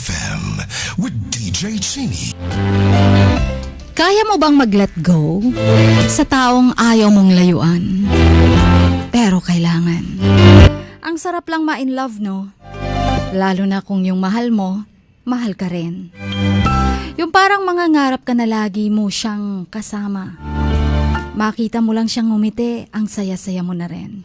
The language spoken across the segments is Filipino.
FM with DJ Cheney. Kaya mo bang mag-let go sa taong ayaw mong layuan? Pero kailangan. Ang sarap lang ma-in love, no? Lalo na kung yung mahal mo, mahal ka rin. Yung parang mangangarap ka na lagi mo siyang kasama. Makita mo lang siyang ngumiti, ang saya-saya mo na rin.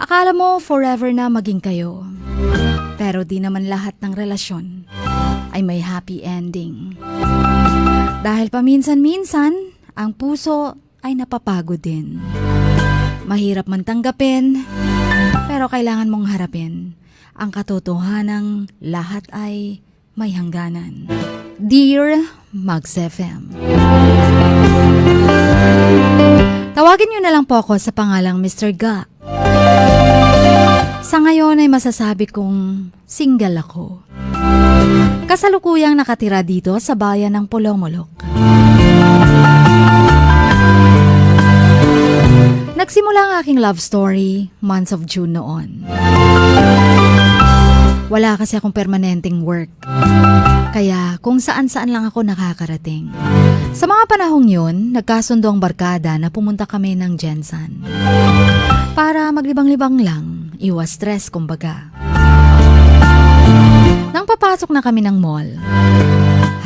Akala mo forever na maging kayo. Pero di naman lahat ng relasyon ay may happy ending. Dahil paminsan-minsan, ang puso ay napapagod din. Mahirap man tanggapin, pero kailangan mong harapin ang katotohanang lahat ay may hangganan. Dear Mags FM Tawagin niyo na lang po ako sa pangalang Mr. Ga. Sa ngayon ay masasabi kong single ako. Kasalukuyang nakatira dito sa bayan ng Polomolok. Nagsimula ang aking love story months of June noon. Wala kasi akong permanenteng work. Kaya kung saan-saan lang ako nakakarating. Sa mga panahong yun, nagkasundo ang barkada na pumunta kami ng Jensen. Para maglibang-libang lang, iwas stress kumbaga. Nang papasok na kami ng mall,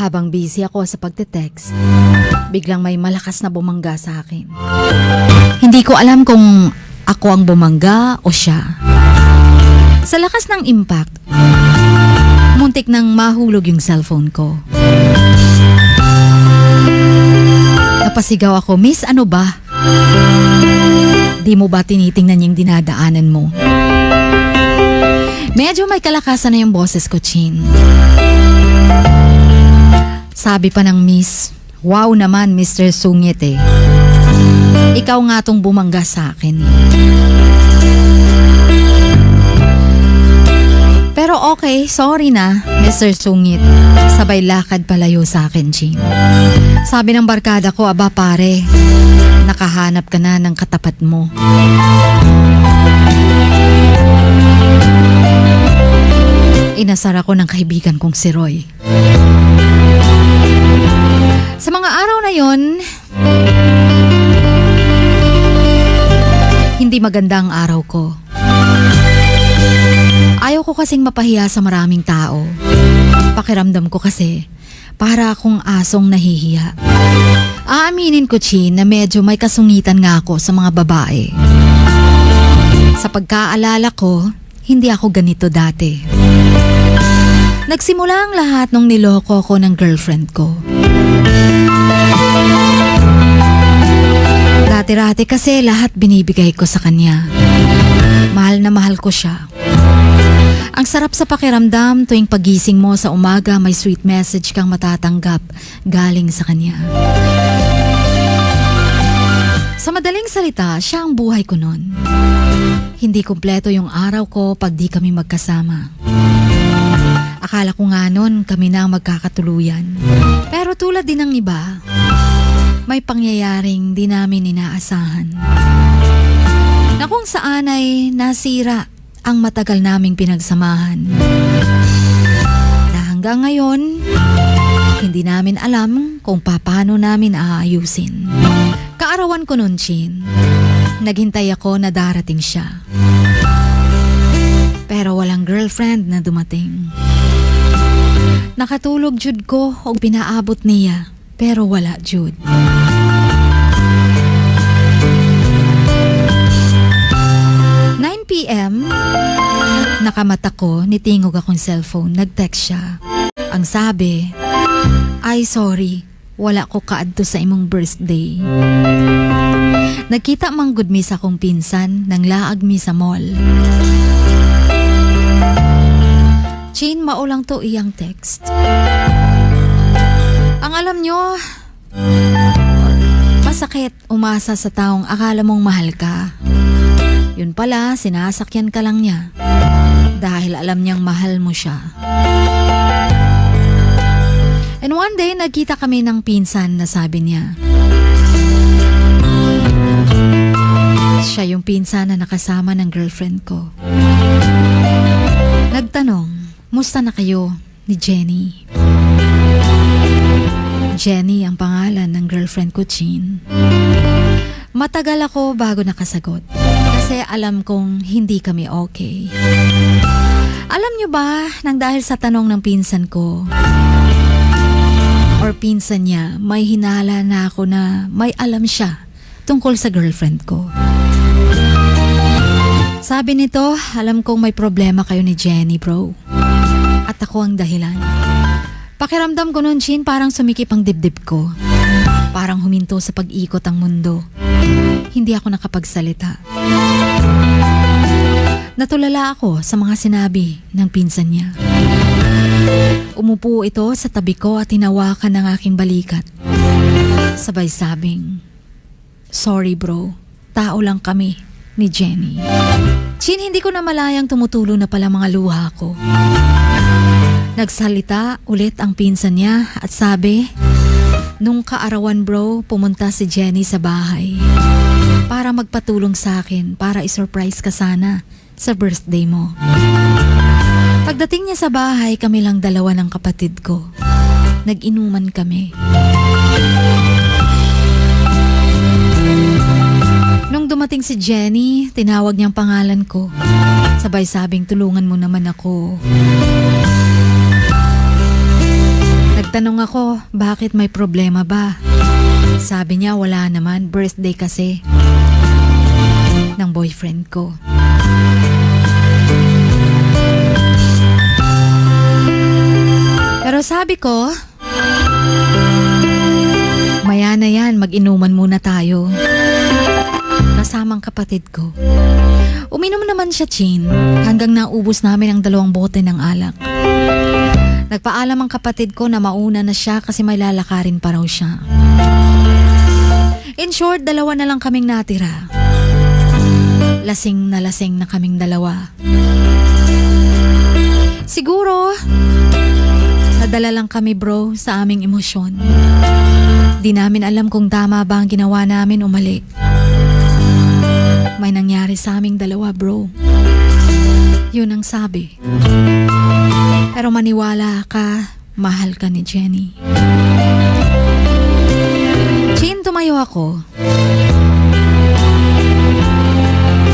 habang busy ako sa pagte-text, biglang may malakas na bumangga sa akin. Hindi ko alam kung ako ang bumangga o siya. Sa lakas ng impact, muntik nang mahulog yung cellphone ko. Napasigaw ako, Miss, ano ba? Di mo ba tinitingnan yung dinadaanan mo? Medyo may kalakasan na yung boses ko, Chin. Sabi pa ng Miss, wow naman, Mr. Sungit eh. Ikaw nga tong bumangga sa akin Pero okay, sorry na, Mr. Sungit. Sabay lakad palayo sa akin, Chin. Sabi ng barkada ko, aba pare, nakahanap ka na ng katapat mo. Inasar ako ng kaibigan kong si Roy. Sa mga araw na yon, hindi maganda ang araw ko. Ayaw ko kasing mapahiya sa maraming tao. Pakiramdam ko kasi, para akong asong nahihiya. Aaminin ko, Chin, na medyo may kasungitan nga ako sa mga babae. Sa pagkaalala ko, hindi ako ganito dati. Nagsimula ang lahat nung niloko ko ng girlfriend ko. Dati-rati kasi lahat binibigay ko sa kanya. Mahal na mahal ko siya. Ang sarap sa pakiramdam tuwing pagising mo sa umaga may sweet message kang matatanggap galing sa kanya. Sa madaling salita, siya ang buhay ko noon. Hindi kumpleto yung araw ko pag di kami magkasama. Akala ko nga noon kami na ang magkakatuluyan. Pero tulad din ng iba, may pangyayaring di namin inaasahan. Na kung saan ay nasira ang matagal naming pinagsamahan. Na hanggang ngayon, hindi namin alam kung paano namin aayusin. Kaarawan ko nun, Chin. Naghintay ako na darating siya. Pero walang girlfriend na dumating. Nakatulog jud ko o pinaabot niya, pero wala jud. p.m. Nakamata ko, nitingog akong cellphone, nag-text siya. Ang sabi, ay sorry, wala ko kaadto sa imong birthday. Nagkita mang good mi sa kong pinsan nang laag mi sa mall. Chin, maulang to iyang text. Ang alam nyo, masakit umasa sa taong akala mong mahal ka. Yun pala, sinasakyan ka lang niya. Dahil alam niyang mahal mo siya. And one day, nagkita kami ng pinsan na sabi niya, Siya yung pinsan na nakasama ng girlfriend ko. Nagtanong, Kumusta na kayo ni Jenny? Jenny ang pangalan ng girlfriend ko, Chin. Matagal ako bago nakasagot kasi alam kong hindi kami okay. Alam nyo ba, nang dahil sa tanong ng pinsan ko, or pinsan niya, may hinala na ako na may alam siya tungkol sa girlfriend ko. Sabi nito, alam kong may problema kayo ni Jenny, bro. At ako ang dahilan. Pakiramdam ko noon, Chin, parang sumikip ang dibdib ko. Parang huminto sa pag-ikot ang mundo. Hindi ako nakapagsalita. Natulala ako sa mga sinabi ng pinsan niya. Umupo ito sa tabi ko at tinawakan ng aking balikat. Sabay sabing, Sorry bro, tao lang kami ni Jenny. Chin, hindi ko na malayang tumutulo na pala mga luha ko. Nagsalita ulit ang pinsan niya at sabi, Nung kaarawan bro, pumunta si Jenny sa bahay para magpatulong sa akin para isurprise ka sana sa birthday mo. Pagdating niya sa bahay, kami lang dalawa ng kapatid ko. Nag-inuman kami. Nung dumating si Jenny, tinawag niyang pangalan ko. Sabay sabing tulungan mo naman ako. Nagtanong ako, bakit may problema ba? Sabi niya wala naman, birthday kasi ng boyfriend ko. Pero sabi ko, maya na yan, mag-inuman muna tayo. Kasamang kapatid ko. Uminom naman siya, Chin, hanggang naubos namin ang dalawang bote ng alak. Nagpaalam ang kapatid ko na mauna na siya kasi may lalakarin pa raw siya. In short, dalawa na lang kaming natira. Lasing na lasing na kaming dalawa. Siguro, nadala lang kami bro sa aming emosyon. Di namin alam kung tama ba ang ginawa namin o mali. May nangyari sa aming dalawa bro. Yun ang sabi. Pero maniwala ka, mahal ka ni Jenny. Chin, tumayo ako.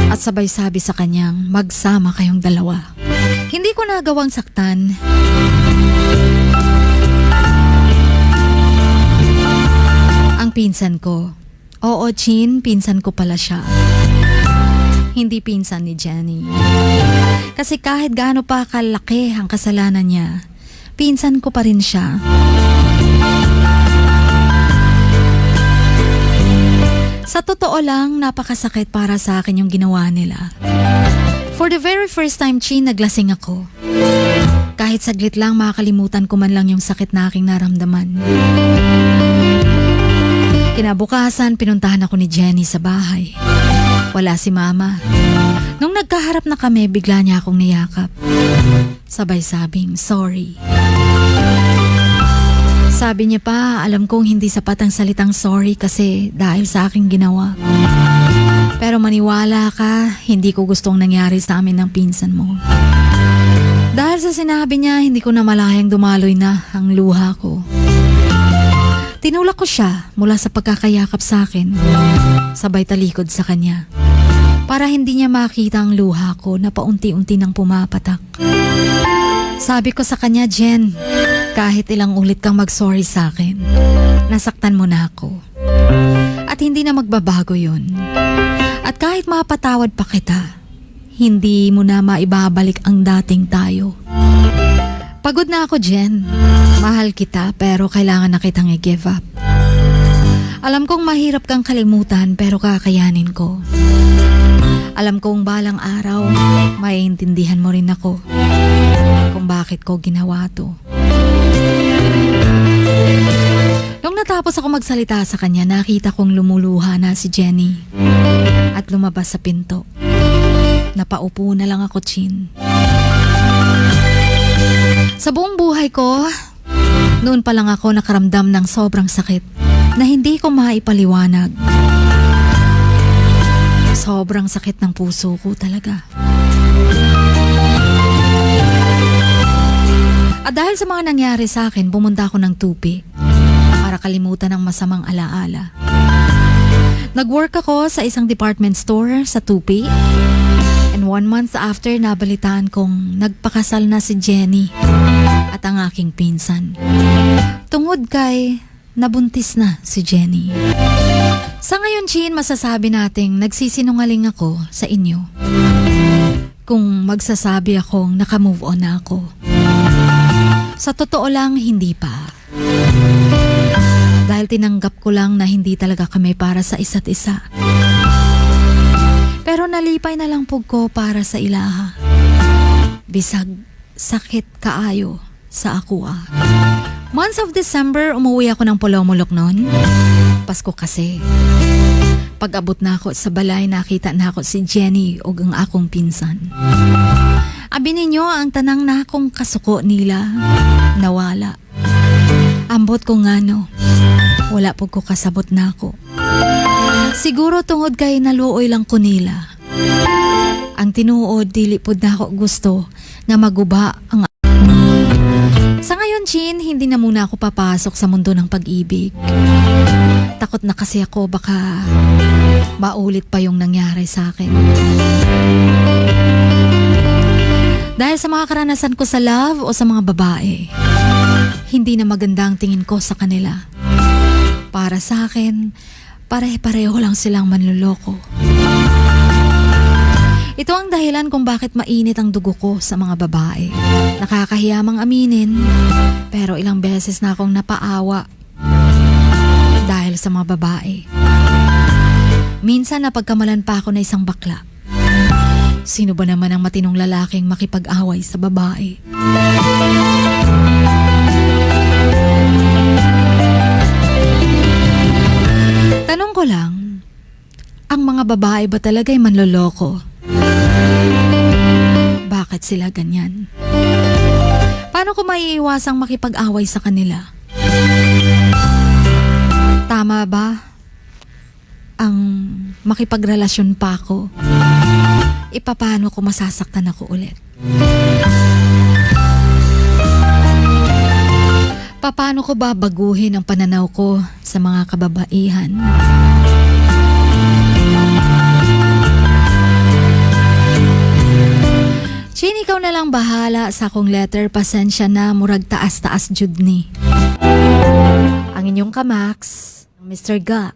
At sabay sabi sa kanyang, magsama kayong dalawa. Hindi ko nagawang saktan. Ang pinsan ko. Oo, Chin, pinsan ko pala siya. Hindi pinsan ni Jenny. Kasi kahit gaano pa kalaki ang kasalanan niya, pinsan ko pa rin siya. Sa totoo lang, napakasakit para sa akin yung ginawa nila. For the very first time, Chin, naglasing ako. Kahit saglit lang, makakalimutan ko man lang yung sakit na aking naramdaman. Kinabukasan, pinuntahan ako ni Jenny sa bahay. Wala si Mama. Nung nagkaharap na kami, bigla niya akong niyakap. Sabay sabing, sorry. Sabi niya pa, alam kong hindi sapat ang salitang sorry kasi dahil sa aking ginawa. Pero maniwala ka, hindi ko gustong nangyari sa amin ng pinsan mo. Dahil sa sinabi niya, hindi ko na malayang dumaloy na ang luha ko. Tinulak ko siya mula sa pagkakayakap sa akin. Sabay talikod sa kanya. Para hindi niya makita ang luha ko na paunti-unti nang pumapatak. Sabi ko sa kanya, Jen, kahit ilang ulit kang mag-sorry sa akin, nasaktan mo na ako. At hindi na magbabago yun. At kahit mapatawad pa kita, hindi mo na maibabalik ang dating tayo. Pagod na ako, Jen. Mahal kita pero kailangan na kitang i-give up. Alam kong mahirap kang kalimutan pero kakayanin ko. Alam kong balang araw, maiintindihan mo rin ako kung bakit ko ginawa to. Nung natapos ako magsalita sa kanya, nakita kong lumuluha na si Jenny at lumabas sa pinto. Napaupo na lang ako, Chin. Sa buong buhay ko, noon pa lang ako nakaramdam ng sobrang sakit na hindi ko maipaliwanag. Sobrang sakit ng puso ko talaga. At dahil sa mga nangyari sa akin, pumunta ako ng tupi para kalimutan ang masamang alaala. Nag-work ako sa isang department store sa tupi. And one month after, nabalitaan kong nagpakasal na si Jenny at ang aking pinsan. Tungod kay nabuntis na si Jenny. Sa ngayon, Chin, masasabi nating nagsisinungaling ako sa inyo. Kung magsasabi akong nakamove on na ako. Sa totoo lang, hindi pa. Dahil tinanggap ko lang na hindi talaga kami para sa isa't isa. Pero nalipay na lang pug ko para sa ilaha. Bisag sakit kaayo sa ako ah. Months of December, umuwi ako ng Polomolok noon. Pasko kasi. Pag-abot na ako sa balay, nakita na ako si Jenny o ang akong pinsan. Abi ninyo ang tanang na akong kasuko nila. Nawala. Ambot ko nga no. Wala po ko kasabot na ako. Siguro tungod kay naluoy lang ko nila. Ang tinuod, dili po na ako gusto nga maguba ang Chin, hindi na muna ako papasok sa mundo ng pag-ibig. Takot na kasi ako baka maulit pa yung nangyari sa akin. Dahil sa mga karanasan ko sa love o sa mga babae, hindi na maganda ang tingin ko sa kanila. Para sa akin, pare-pareho lang silang manluloko. Ito ang dahilan kung bakit mainit ang dugo ko sa mga babae. Nakakahiyamang aminin, pero ilang beses na akong napaawa dahil sa mga babae. Minsan napagkamalan pa ako na isang bakla. Sino ba naman ang matinong lalaking makipag-away sa babae? Tanong ko lang, ang mga babae ba talaga ay manloloko? Bakit sila ganyan? Paano ko maiiwasang makipag-away sa kanila? Tama ba ang makipagrelasyon pa ako? Ipapano ko masasaktan ako ulit? Paano ko ba baguhin ang pananaw ko sa mga kababaihan? Chin, ikaw na lang bahala sa akong letter. Pasensya na, murag taas-taas jud ni. Ang inyong kamax, Mr. Ga.